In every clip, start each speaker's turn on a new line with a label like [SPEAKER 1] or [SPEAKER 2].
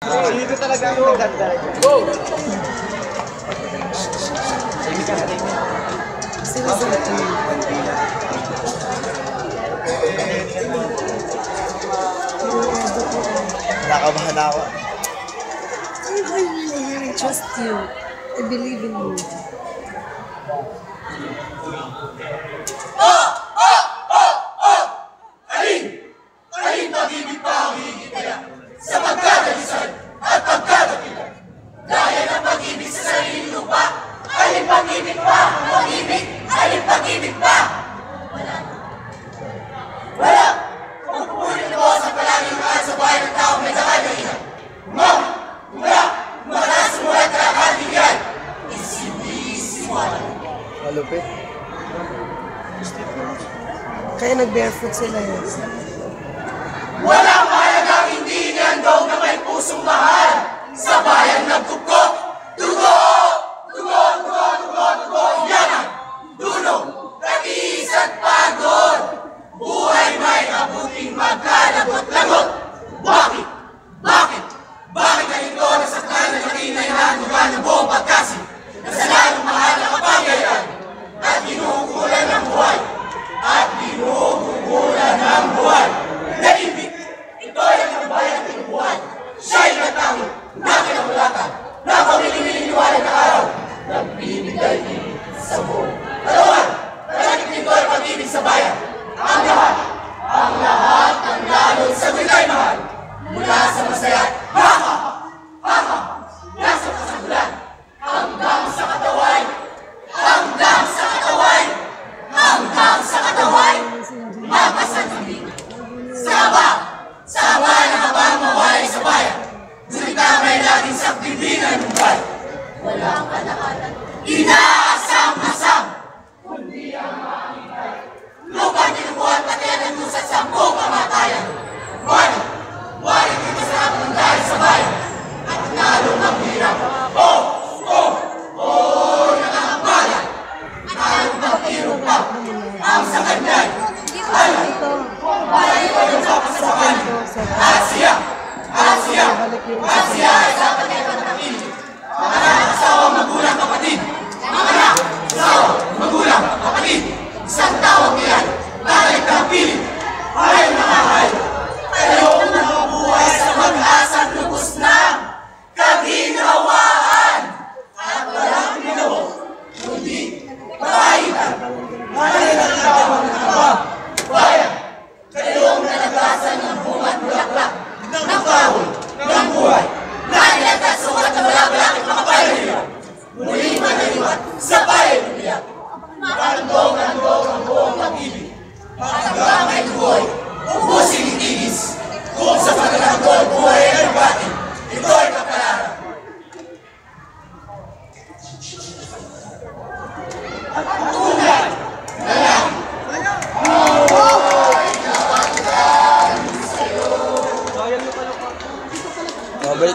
[SPEAKER 1] Dito talaga ang nagdadala. Go! Sige ka natin. Nakabahan na ako.
[SPEAKER 2] I really trust you. I believe in you.
[SPEAKER 1] Malupit.
[SPEAKER 2] Kaya nag-barefoot sila yun.
[SPEAKER 3] Walang mahalagang hindi niandog na may pusong mahal sa bayang nagkukok. Dugo! Dugo, dugo, dugo, dugo, yan ang dulo. Nag-iis at pagod. Buhay may abuting magkalabot-lagot. Bakit? Bakit? Bakit ganito na sa kanan ng inayhan ng buong pagkasi? Na sa lalong mahal na kapangyarihan at ginugulan ng buhay. At ginugulan ng buhay. Naibig! Ito ay ang bayan ng buhay. Siya'y natawi na kinamulatan na pamiliniwala na araw. Nagbibigay ibig sa buong katawan. Nagigit nito ay pag-ibig sa bayan. Ang lahat, ang lahat ng lalong sa bitay mahal. Mula sa masaya, ha ha ha ha nasa kasagulan. Hanggang sa kataway, hanggang sa kataway, hanggang sa kataway, mapasanubig. Saba! Saba na habang mawalay sa bayan. Ngunit ang may laging sakbibinan ng bayan. Walang kalakalan. Inaasam-asam. Kundi ang makikay. Lupa tinubuhan pati ang nagdusat sa buong kamatayan. Wala! Wala dito sa hapon dahil sa bayan. At nalong ang hirap. Oh! Oh! Oh! Nakakamayan. Nalong ang sakandal. Alam. Wala ito yung kapasakan. Asya! Asya! Asya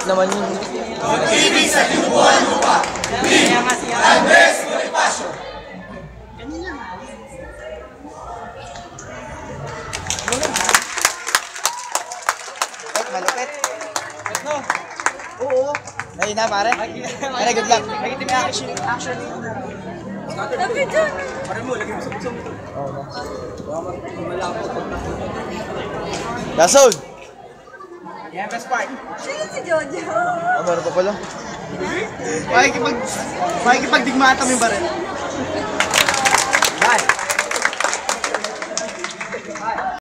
[SPEAKER 1] naman yun.
[SPEAKER 3] Ibig sa tinubuhan mo pa. Rin, Andres Bonifacio.
[SPEAKER 1] Malupit. No. Oo. Ayun na, pare. Pare, good luck. Nagitim yung action. Action. Gasol!
[SPEAKER 4] Yan, best part.
[SPEAKER 2] Sino si Jojo?
[SPEAKER 1] Ah, meron pa pala.
[SPEAKER 4] Makikipag, makikipagdigmaan kami ba rin?